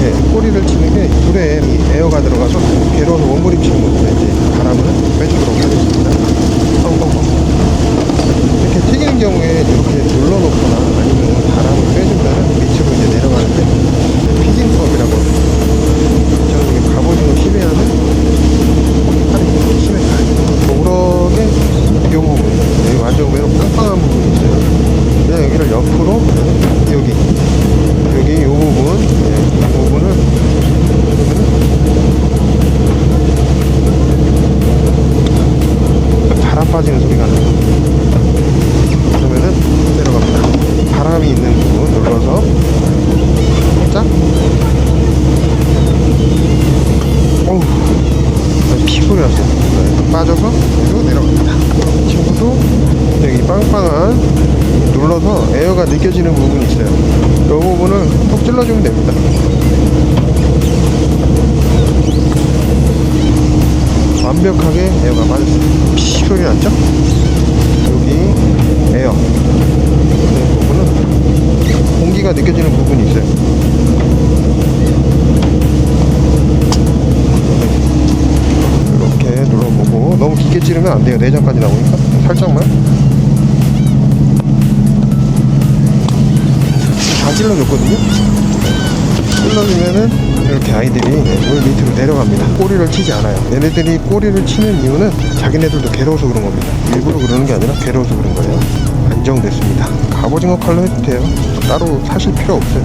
이렇게 꼬리를 치는 게이 에어가 들어가서 괴로워서 원고리 치는 겁니다. 이제 바람을 빼주도록 하겠습니다. 이렇게 튀기는 경우에 이렇게 눌러놓거나 아니면 바람을 빼주면 밑으로 이제 내려가는데 피딩법이라고. 저는 이게 갑오징어 심해 하는 팔이 심해요. 우럭의 이 부분, 여기 완전 외로 빵빵한 부분이 있어요. 그냥 여기를 옆으로 여기 바람 빠지는 소리가 나요. 그러면은 내려갑니다. 바람이 있는 부분 눌러서 살짝 어우 피곤이 났어요. 네, 빠져서 그리고 내려갑니다. 이 친구도 여기 빵빵한 눌러서 에어가 느껴지는 부분이 있어요. 이 부분을 톡 찔러주면 됩니다. 완벽하게 에어가 빠졌어요. 피 소리 났죠? 여기 에어. 이 부분은 공기가 느껴지는 부분이 있어요. 이렇게 눌러보고 너무 깊게 찌르면 안 돼요. 내장까지 나오니까 살짝만. 다 찔러줬거든요. 찔러주면은 이렇게 아이들이 물 밑으로 내려갑니다. 꼬리를 치지 않아요. 얘네들이 꼬리를 치는 이유는 자기네들도 괴로워서 그런 겁니다. 일부러 그러는 게 아니라 괴로워서 그런 거예요. 안정됐습니다. 갑오징어 칼로 해도 돼요. 따로 사실 필요 없어요.